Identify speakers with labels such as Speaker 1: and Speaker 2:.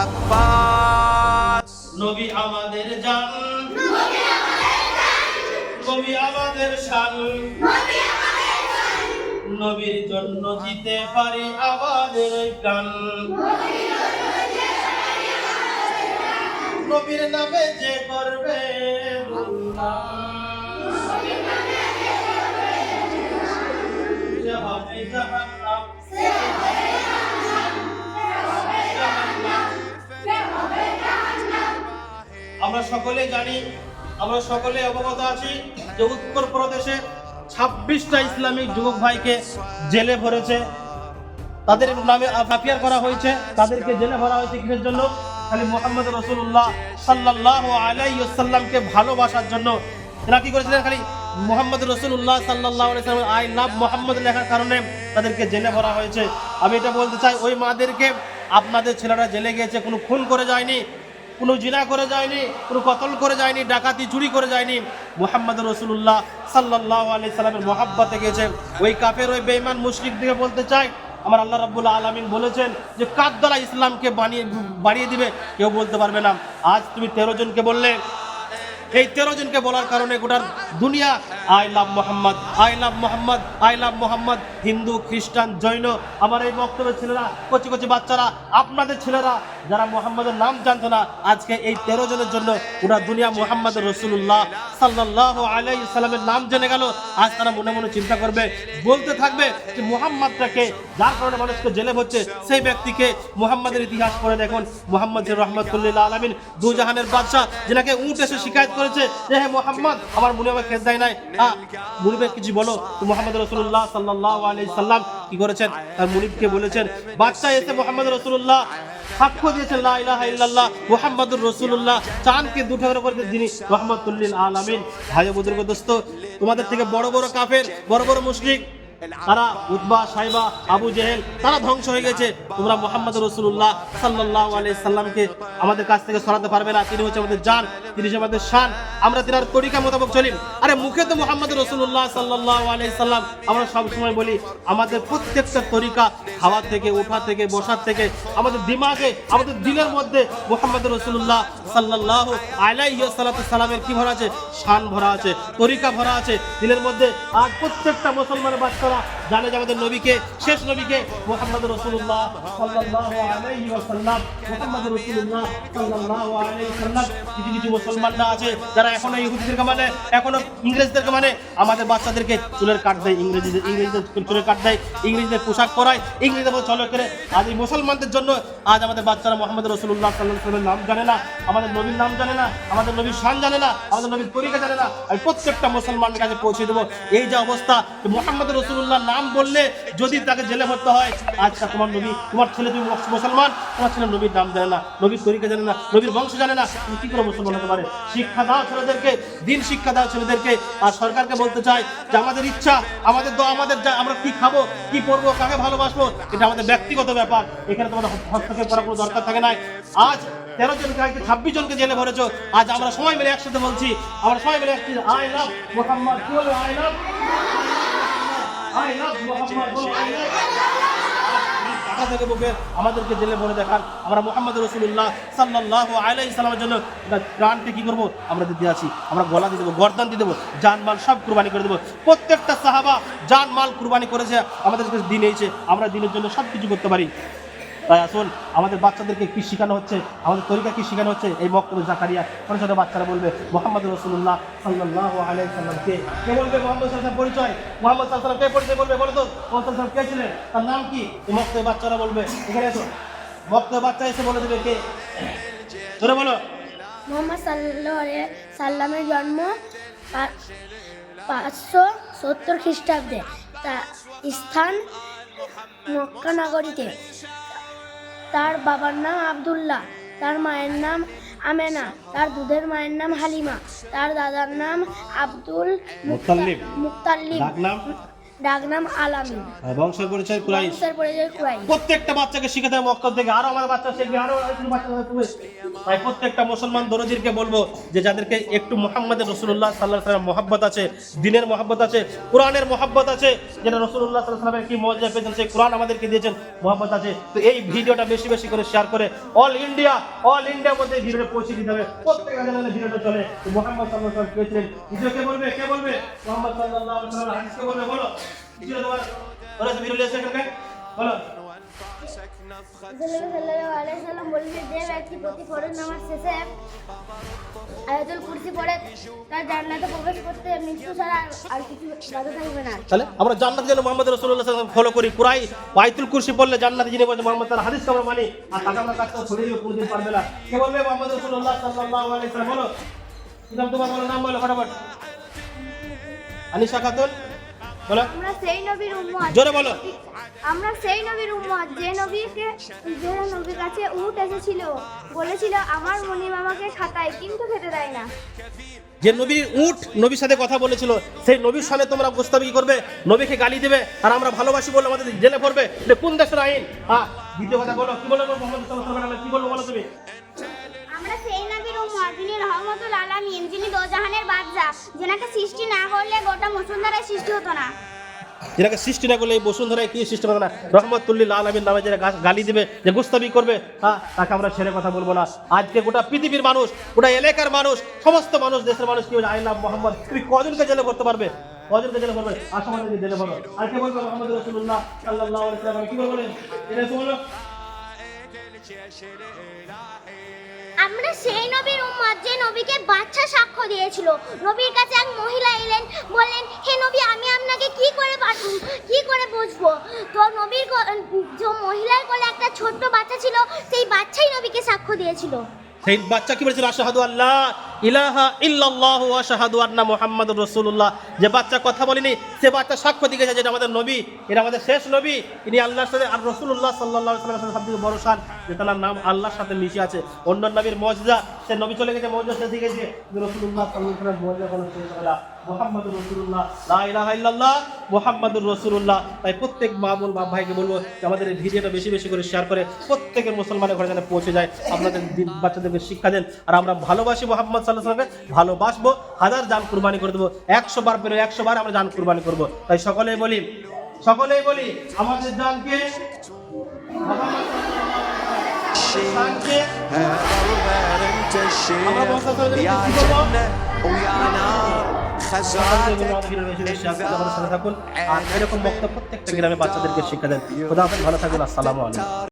Speaker 1: আব্বাস।
Speaker 2: নবী আমাদের জান। নবী আমাদের শান। নবীর জন্য দিতে পারি আমাদের এই প্রাণ। নবীর নামে যে করবে হবে জাহান্নাম। আমরা সকলে জানি, আমরা সকলে অবগত আছি যে উত্তর প্রদেশে ছাব্বিশটা ইসলামিক যুবক ভাইকে জেলে ভরেছে। তাদের নামে আফিয়ার করা হয়েছে, তাদেরকে জেলে ভরা হয়েছে কিসের জন্য? খালি মোহাম্মদ রসুল্লাহ সাল্লাহ আলাইসাল্লামকে ভালোবাসার জন্য। এরা কি করেছিলেন? খালি মোহাম্মদ রসুল্লাহ সাল্লাহ আই লাভ মোহাম্মদ লেখার কারণে তাদেরকে জেলে ভরা হয়েছে। আমি এটা বলতে চাই, ওই মাদেরকে আপনাদের ছেলেরা জেলে গিয়েছে, কোনো খুন করে যায়নি। কোনো জিনা করে যায়নি, কোনো কতল করে যায়নি, ডাকাতি, চুরি করে যায়নি। মোহাম্মদ রসুল্লাহ সাল্লাহ আলি সাল্লামের মহাব্বাতে গেছে ওই কাফের, ওই বেইমান মুশরিক দিকে বলতে চাই আমার আল্লাহ রাব্বুল আলামিন বলেছেন যে কার দ্বারা ইসলামকে বানিয়ে, বাড়িয়ে দিবে, কেউ বলতে পারবে না। আজ তুমি তেরো জনকে বললে। এই তেরো জনকে বলার কারণে গোটা দুনিয়া I love Mohammad, I love Mohammad, I love Mohammad. Hindu, খ্রিস্টান, জৈন, আমার এই বক্তব্যের ছেলেরা, কচি কচি বাচ্চারা, আপনাদের ছেলেরা, যারা মোহাম্মদের নাম জানতো না, আজকে এই তেরো জনের জন্য গোটা দুনিয়া মোহাম্মদ রসুল্লাহ সাল্লাহ আলাই সাল্লামের নাম জেনে গেল। আজ তারা মনে মনে চিন্তা করবে, বলতে থাকবে যে মোহাম্মদটাকে যার কারণে মানুষকে জেলে হচ্ছে সেই ব্যক্তিকে মোহাম্মদের ইতিহাস পড়ে দেখুন। মোহাম্মদ রহমতুল্লাহ আলমিন দু জাহানের বাদশাহ, যেনাকে উঠ এসে শিকায়ত করেছে যে হে মোহাম্মদ, আমার মনে আমার খেদ দেয় নাই কিছু বলো। মোহাম্মদ রসুল্লাহ সাল্লাহ আলি কি করেছেন? তার বলেছেন বাদশাহ এসে মোহাম্মদ রসুল্লাহ সাক্ষ্য দিয়েছেন করে যিনি ভাই দোস্ত, তোমাদের থেকে বড় বড় কাফের, বড় বড় মুশরিক, তারা উতবা, সাইবা, আবু জেহেল, তারা ধ্বংস হয়ে গেছে। তোমরা মোহাম্মদ রসুল্লাহ সাল্লাহ আলাই সাল্লামকে আমাদের কাছ থেকে সরাতে পারবে না। তিনি হচ্ছে আমাদের জান। তিনি আমাদের শান, আমরা তিনার তরিকা মোতাবেক চলি। আরে মুখে তো মোহাম্মদ রসুল্লাহ সাল্লাহ আলাই সাল্লাম। আমরা সব সময় বলি, আমাদের প্রত্যেকটা তরিকা খাওয়া থেকে, ওঠা থেকে, বসার থেকে, আমাদের দিমাগে, আমাদের দিলের মধ্যে মোহাম্মদ রসুল্লাহ সাল্লাহ কি ভরা আছে? শান ভরা আছে, তরিকা ভরা আছে। দিলের মধ্যে আজ প্রত্যেকটা মুসলমানের বাচ্চারা জানে যে আমাদের নবীকে, শেষ নবীকে মোহাম্মদ রসুল্লাহ কিছু কিছু মুসলমানরা আছে যারা এখনও ইহুদিদেরকে মানে এখনও ইংরেজদেরকে মানে আমাদের বাচ্চাদেরকে চুলের কাট দেয়, ইংরেজিদের ইংরেজিদের চুলের কাট দেয়, ইংরেজিদের পোশাক পরায়, ইংরেজিদের মতো চলো করে। আজ এই মুসলমানদের জন্য আজ আমাদের বাচ্চারা মোহাম্মদ রসুল্লাহ সাল্লাহ সাল্লামের নাম জানে না, আমাদের নবীর নাম জানে না, আমাদের নবীর শান জানে না, আমাদের নবীর তরিকা জানে না। আমি প্রত্যেকটা মুসলমানের কাছে পৌঁছে দেবো। এই যে অবস্থা মোহাম্মদ রসুল্লাহ নাম বললে যদি তাকে জেলে ভরতে হয় আজকে তোমার নবী, তোমার ছেলে তুমি মুসলমান? তোমার ছেলে নবীর নাম জানে না, নবীর তরিকা জানে না, নবীর বংশ জানে না, তুমি কি করে মুসলমান হতে পারে? শিক্ষা দাও ছেলেদেরকে, দিন শিক্ষা দাও ছেলেদেরকে। আর সরকারকে বলতে চাই যে, আমাদের ইচ্ছা, আমাদের দ- আমাদের আমরা কি খাব, কি করব কাকে ভালোবাসবো, এটা আমাদের ব্যক্তিগত ব্যাপার। এখানে তোমাদের হস্তক্ষেপ করার কোনো দরকার থাকে নাই। আজ তেরো জনকে আজকে ছাব্বিশ জনকে জেলে ভরেছো আজ আমরা সবাই মিলে একসাথে বলছি, আমরা সবাই মিলে একসাথে, আই লাভ মোহাম্মদ কি বলব? আই লাভ টাকা থেকে বুকে আমাদেরকে জেলে বলে দেখান। আমরা মোহাম্মদ রসুল্লাহ সাল্লাহ আলাই সালামের জন্য প্রাণকে কি করব? আমরা দিতে আছি। আমরা গলা দিয়ে দেবো গর্দান দিয়ে দেবো জানমাল সব কুরবানি করে দেবো। প্রত্যেকটা সাহাবা জানমাল কুরবানি করেছে আমাদের দিন এইছে আমরা দিনের জন্য সব কিছু করতে পারি। তাই আসুন আমাদের বাচ্চাদেরকে কি শেখানো হচ্ছে? আমাদের তরিকা কি শেখানো হচ্ছে? এই বক্তব্য জাকারিয়া ছোটো ছোটো বাচ্চারা বলবে, মোহাম্মদ রসুল্লাহ সাল্লাহ আলাই সাল্লামকে কে? বলবে? মোহাম্মদ সাল্লাম পরিচয়। মোহাম্মদ সাল্লাম কে পরিচয় বলবে? বলো তো, মোহাম্মদ সাল্লাম কে ছিলেন? তার নাম কি? এই বক্তব্য বাচ্চারা বলবে, এখানে এসো। বক্তব্য বাচ্চা এসে বলে দেবে কে? ধরে বলো।
Speaker 3: মোহাম্মদ সাল্লাহ সাল্লামের জন্ম পাঁচশো সত্তর খ্রিস্টাব্দে। তা স্থান মক্কা নগরীতে। তার বাবার নাম আবদুল্লাহ তার মায়ের নাম আমেনা তার দুধের মায়ের নাম হালিমা তার দাদার নাম আব্দুল মুক্তাল্লিম
Speaker 2: মুক্তাল্লিম নাম
Speaker 3: ডাকনাম আলামিন
Speaker 2: বংশের পরিচয় কুরাইশ।
Speaker 3: বংশের পরিচয় কুরাই
Speaker 2: প্রত্যেকটা বাচ্চাকে শিখাতে হবে মক্কা থেকে আরও আমার বাচ্চা শিখবে আরও বাচ্চা। তাই প্রত্যেকটা মুসলমান দরজিরকে বলব যে যাদেরকে একটু মোহাম্মদের রসুল্লাহ সাল্লাহ সাল্লাম মহাব্বত আছে দিনের মহাব্বত আছে কোরআনের মহাব্বত আছে যেটা রসুল্লাহ সাল্লাহ সাল্লামের কি মজা পেয়েছেন সেই কোরআন আমাদেরকে দিয়েছেন মহাব্বত আছে। তো এই ভিডিওটা বেশি বেশি করে শেয়ার করে অল ইন্ডিয়া অল ইন্ডিয়ার মধ্যে ভিডিওটা পৌঁছে দিতে হবে। প্রত্যেক জায়গায় ভিডিওটা চলে। তো মোহাম্মদ সাল্লাহ সাল্লাম পেয়েছিলেন ভিডিও কে বলবে? কে বলবে? মোহাম্মদ সাল্লাহ সাল্লাম হাদিসকে বলবে বলো। বলো ভিডিও লিয়েছে এখানে বলো
Speaker 3: সাল্লাল্লাহু আলাইহি সাল্লাম বলেছেন যে ব্যক্তি প্রতি ফরজ নামাজ শেষে আয়াতুল কুরসি পড়ে তার জান্নাতে প্রবেশ করতে মৃত্যু ছাড়া আর- আর কিছু বাধা থাকবে না।
Speaker 2: তাহলে আমরা জান্নাত যেন মোহাম্মদ রসুল্লাহ ফলো করি। কুরাই বাইতুল কুরসি পড়লে জান্নাত যিনি বলছে মোহাম্মদ তার হাদিস আমরা মানি আর তাকে আমরা কাজটা ছড়িয়ে দিবে কোনদিন পারবে না। কে বলবে মোহাম্মদ রসুল্লাহ সাল্লাল্লাহু আলাইহি সাল্লাম? বলো। কি নাম তোমার বলো নাম বলো ফটাফট। আনিশা খাতুন। বলো।
Speaker 3: আমরা সেই নবীর উম্মত।
Speaker 2: জোরে বলো।
Speaker 3: আমরা সেই নবীর উম্মত যে নবীকে যে নবীর কাছে উট এসেছিল বলেছিল আমার মনিম আমাকে খাতায় কিন্তু খেতে দেয় না।
Speaker 2: যে নবীর উট নবীর সাথে কথা বলেছিল সেই নবীর সামনে তোমরা গোস্তাবি করবে? নবীকে গালি দেবে আর আমরা ভালোবাসি বলে আমাদের জেলে পড়বে। কোন দেশের আইন? হ্যাঁ দ্বিতীয় কথা বলো কি বলো মোহাম্মদ সাল্লাল্লাহু আলাইহি কি বলব বলো তুমি?
Speaker 3: আমরা সেই যিনি রহমতুল আলামিন যিনি দোজাহানের বাদশা যেনাকে সৃষ্টি না করলে গোটা সৃষ্টি হতো না।
Speaker 2: যেটাকে সৃষ্টি না করলে এই বসুন্ধরায় কি সৃষ্টি হবে না? রহমতুল্লিল আলমীর নামে যারা গালি দিবে যে গুস্তাবি করবে হ্যাঁ তাকে আমরা ছেড়ে কথা বলব না। আজকে গোটা পৃথিবীর মানুষ গোটা এলাকার মানুষ সমস্ত মানুষ দেশের মানুষ কি বলে আইলাম মোহাম্মদ তুমি কজনকে জেলে করতে পারবে? কজনকে জেলে করবে? আসামানকে জেলে করবে আর কে বলবে? মোহাম্মদ রসুল্লাহ সাল্লাহ কি বলবেন এটা বলো
Speaker 3: আমরা সেই নবীর উম্মত যে নবীকে বাচ্চা সাক্ষ্য দিয়েছিল। নবীর কাছে এক মহিলা এলেন, বললেন, হে নবী, আমি আপনাকে কি করে কি করে বুঝব? তো নবীর যে মহিলার কোলে একটা ছোট্ট বাচ্চা ছিল, সেই বাচ্চাই নবীকে সাক্ষ্য দিয়েছিল।
Speaker 2: সেই বাচ্চা কি বলেছিল? আশাহাদু আল্লাহ ইলাহা ইল্লাল্লাহু ওয়া আশহাদু আন্না মুহাম্মাদুর রাসূলুল্লাহ। যে বাচ্চা কথা বলেনি, সে বাচ্চা সাক্ষ্য দিয়ে যেটা আমাদের নবী, এটা আমাদের শেষ নবী। ইনি আল্লাহর সাথে, আর রাসূলুল্লাহ সাল্লাল্লাহু আলাইহি ওয়াসাল্লামের সবথেকে বড় শান, যে তার নাম আল্লাহর সাথে মিশে আছে। অন্য নবীর মুজিজা সে নবী চলে গেছে মুজিজা শেষ হয়ে গেছে ওয়াসাল্লাম মুহাম্মাদুর রাসূলুল্লাহ তাই প্রত্যেক মা বোন, বাপ ভাইকে বলব, যে আমাদের এই ভিডিওটা বেশি বেশি করে শেয়ার করে, প্রত্যেকের মুসলমানের ঘরে যেন পৌঁছে যায়। আপনাদের বাচ্চাদেরকে শিক্ষা দেন। আর আমরা ভালোবাসি মোহাম্মদ সাল্লাহ ভালোবাসবো হাজার যান কুরবানি করে দেবো। একশো বার পেরো, একশো বার আমরা যান কুরবানি করব। তাই সকলেই বলি সকলেই বলি, আমাদের
Speaker 1: যানকে
Speaker 2: থাকুন। আর এরকম বক্তব্য প্রত্যেকটা গ্রামে বাচ্চাদেরকে শিক্ষা দেন। খোদা ভালো থাকুন, আসসালামু আলাইকুম।